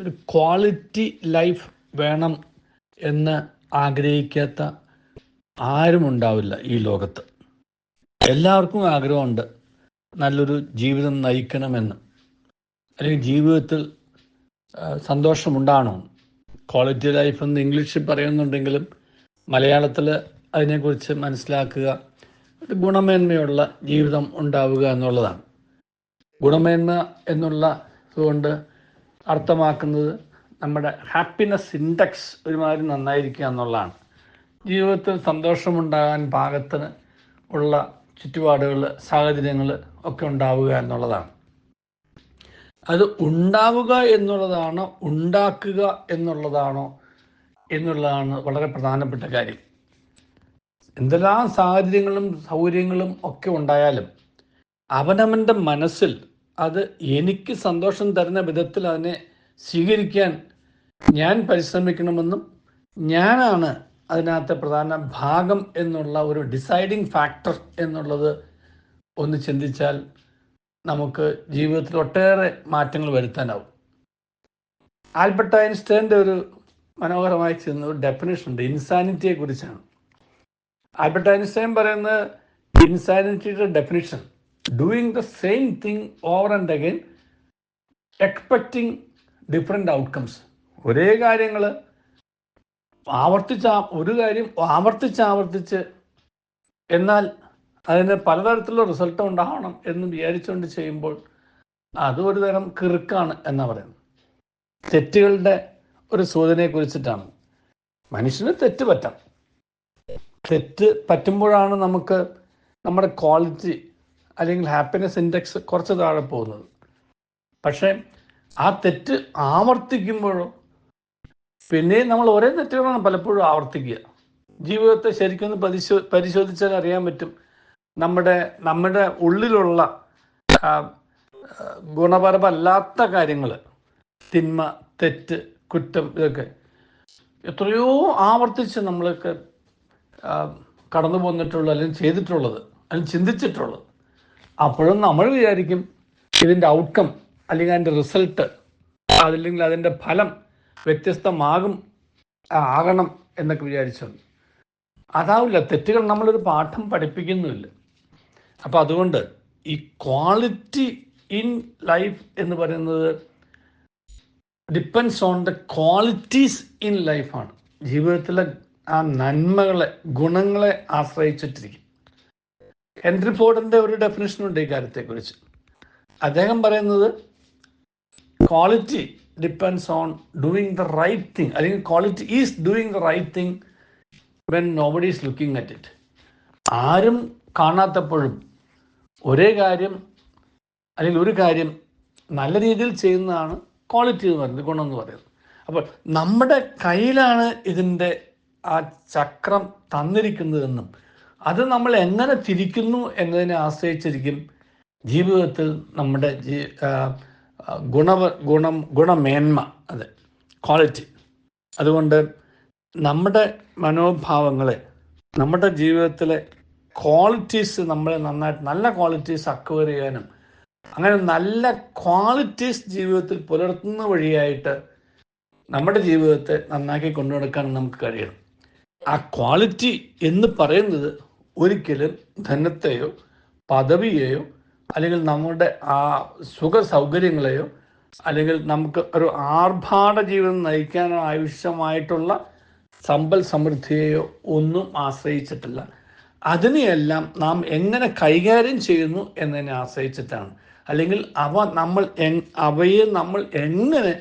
ഒരു quality life വേണം എന്ന് ആഗ്രഹിക്കാത്ത ആരും ഉണ്ടാവില്ല ഈ ലോകത്ത്. എല്ലാവർക്കും ആഗ്രഹമുണ്ട് നല്ലൊരു ജീവിതം നയിക്കണമെന്ന്. അല്ലെങ്കിൽ ജീവിതത്തിൽ സന്തോഷമുണ്ടാണോ? ക്വാളിറ്റി ലൈഫ് എന്ന് ഇംഗ്ലീഷിൽ പറയുന്നുണ്ടെങ്കിലും മലയാളത്തിൽ അതിനെക്കുറിച്ച് മനസ്സിലാക്കുക ഒരു ഗുണമേന്മയുള്ള ജീവിതം ഉണ്ടാവുക എന്നുള്ളതാണ്. ഗുണമേന്മ എന്നുള്ള അതുകൊണ്ട് അർത്ഥമാക്കുന്നത് നമ്മുടെ ഹാപ്പിനെസ് ഇൻഡെക്സ് ഒരുമാതിരി നന്നായിരിക്കുക എന്നുള്ളതാണ്. ജീവിതത്തിൽ സന്തോഷമുണ്ടാകാൻ പാകത്തിന് ഉള്ള ചുറ്റുപാടുകൾ സാഹചര്യങ്ങൾ ഒക്കെ ഉണ്ടാവുക എന്നുള്ളതാണ്. അത് ഉണ്ടാവുക എന്നുള്ളതാണോ ഉണ്ടാക്കുക എന്നുള്ളതാണോ എന്നുള്ളതാണ് വളരെ പ്രധാനപ്പെട്ട കാര്യം. എന്തെല്ലാം സാഹചര്യങ്ങളും സൗകര്യങ്ങളും ഒക്കെ ഉണ്ടായാലും അവനവന്റെ മനസ്സിൽ അത് എനിക്ക് സന്തോഷം തരുന്ന വിധത്തിൽ അതിനെ സ്വീകരിക്കാൻ ഞാൻ പരിശ്രമിക്കണമെന്നും ഞാനാണ് അതിനകത്തെ പ്രധാന ഭാഗം എന്നുള്ള ഒരു ഡിസൈഡിങ് ഫാക്ടർ എന്നുള്ളത് ഒന്ന് ചിന്തിച്ചാൽ നമുക്ക് ജീവിതത്തിൽ ഒട്ടേറെ മാറ്റങ്ങൾ വരുത്താനാവും. ആൽബർട്ട് ഐൻസ്റ്റൈന്റെ ഒരു മനോഹരമായി ചെയ്യുന്ന ഒരു ഡെഫിനേഷൻ ഉണ്ട് ഇൻസാനിറ്റിയെ കുറിച്ചാണ്. ആൽബർട്ട് ഐൻസ്റ്റൈൻ പറയുന്നത് ഇൻസാനിറ്റിയുടെ definition doing the same thing over and again expecting different outcomes ഒരേ കാര്യങ്ങൾ ആവർത്തിച്ച് ഒരു കാര്യം ആവർത്തിച്ച് ആവർത്തിച്ച് എന്നാൽ അതിന് പലതരത്തിലുള്ള റിസൾട്ട് ഉണ്ടാവണം എന്ന് വിചാരിച്ചുകൊണ്ട് ചെയ്യുമ്പോൾ അത് ഒരു തരം കിറുക്കാണ് എന്നാ പറയുന്നത്. തെറ്റുകളുടെ ഒരു സൂചനയെ കുറിച്ചിട്ടാണ്. മനുഷ്യന് തെറ്റ് പറ്റാം. തെറ്റ് പറ്റുമ്പോഴാണ് നമുക്ക് നമ്മുടെ ക്വാളിറ്റി അല്ലെങ്കിൽ ഹാപ്പിനെസ് ഇൻഡെക്സ് കുറച്ച് താഴെ പോകുന്നത്. പക്ഷേ ആ തെറ്റ് ആവർത്തിക്കുമ്പോഴോ പിന്നെ നമ്മൾ ഒരേ തെറ്റുകളാണ് പലപ്പോഴും ആവർത്തിക്കുക. ജീവിതത്തെ ശരിക്കും പരിശോ പരിശോധിച്ചാൽ അറിയാൻ പറ്റും. നമ്മുടെ നമ്മുടെ ഉള്ളിലുള്ള ഗുണപരമല്ലാത്ത കാര്യങ്ങൾ തിന്മ തെറ്റ് കുറ്റം ഇതൊക്കെ എത്രയോ ആവർത്തിച്ച് നമ്മളൊക്കെ കടന്നു പോന്നിട്ടുള്ളത് അല്ലെങ്കിൽ ചെയ്തിട്ടുള്ളത് അല്ലെങ്കിൽ ചിന്തിച്ചിട്ടുള്ളത്. അപ്പോഴും നമ്മൾ വിചാരിക്കും ഇതിന്റെ ഔട്ട്കം അല്ലെങ്കിൽ അതിന്റെ റിസൾട്ട് അതില്ലെങ്കിൽ അതിന്റെ ഫലം വ്യത്യസ്തമാകും ആകണം എന്നൊക്കെ വിചാരിച്ചുണ്ട് അതാവില്ല തെറ്റുകൾ നമ്മളൊരു പാഠം പഠിപ്പിക്കുന്നുമില്ല. അപ്പോൾ അതുകൊണ്ട് ഈ ക്വാളിറ്റി ഇൻ ലൈഫ് എന്ന് പറയുന്നത് depends on the qualities in ലൈഫാണ് ജീവിതത്തിലെ ആ നന്മകളെ ഗുണങ്ങളെ ആശ്രയിച്ചിട്ടിരിക്കും. ഹെൻറി ഫോർഡിന്റെ ഒരു ഡെഫിനേഷൻ ഉണ്ട് ഈ കാര്യത്തെക്കുറിച്ച്. അദ്ദേഹം പറയുന്നത് quality depends on doing the right thing അല്ലെങ്കിൽ quality is doing the right thing when nobody is looking at it ആരും കാണാത്തപ്പോഴും ഒരേ കാര്യം അല്ലെങ്കിൽ ഒരു കാര്യം നല്ല രീതിയിൽ ചെയ്യുന്നതാണ് ക്വാളിറ്റി എന്ന് പറയുന്നത് ഗുണമെന്ന് പറയുന്നത്. അപ്പോൾ നമ്മുടെ കയ്യിലാണ് ഇതിന്റെ ആ ചക്രം തന്നിരിക്കുന്നതെന്നും അത് നമ്മൾ എങ്ങനെ തിരിക്കുന്നു എന്നതിനെ ആശ്രയിച്ചിരിക്കും ജീവിതത്തിൽ നമ്മുടെ ജീ ഗുണവ ഗുണം ഗുണമേന്മ അതെ ക്വാളിറ്റി. അതുകൊണ്ട് നമ്മുടെ മനോഭാവങ്ങളെ നമ്മുടെ ജീവിതത്തിലെ ക്വാളിറ്റീസ് നമ്മളെ നന്നായിട്ട് നല്ല ക്വാളിറ്റീസ് അക്വയർ ചെയ്യാനും അങ്ങനെ നല്ല ക്വാളിറ്റീസ് ജീവിതത്തിൽ പുലർത്തുന്ന വഴിയായിട്ട് നമ്മുടെ ജീവിതത്തെ നന്നാക്കി കൊണ്ടുനടക്കാൻ നമുക്ക് കഴിയണം. ആ ക്വാളിറ്റി എന്ന് പറയുന്നത് ഒരിക്കലും ധനത്തെയോ പദവിയെയോ അല്ലെങ്കിൽ നമ്മുടെ ആ സുഖ സൗകര്യങ്ങളെയോ അല്ലെങ്കിൽ നമുക്ക് ഒരു ആർഭാട ജീവിതം നയിക്കാൻ ആവശ്യമായിട്ടുള്ള സമ്പൽ സമൃദ്ധിയെയോ ഒന്നും ആശ്രയിച്ചിട്ടില്ല. അതിനെയെല്ലാം നാം എങ്ങനെ കൈകാര്യം ചെയ്യുന്നു എന്നതിനെ ആശ്രയിച്ചിട്ടാണ്. അല്ലെങ്കിൽ അവ നമ്മൾ അവയെ നമ്മൾ എങ്ങനെ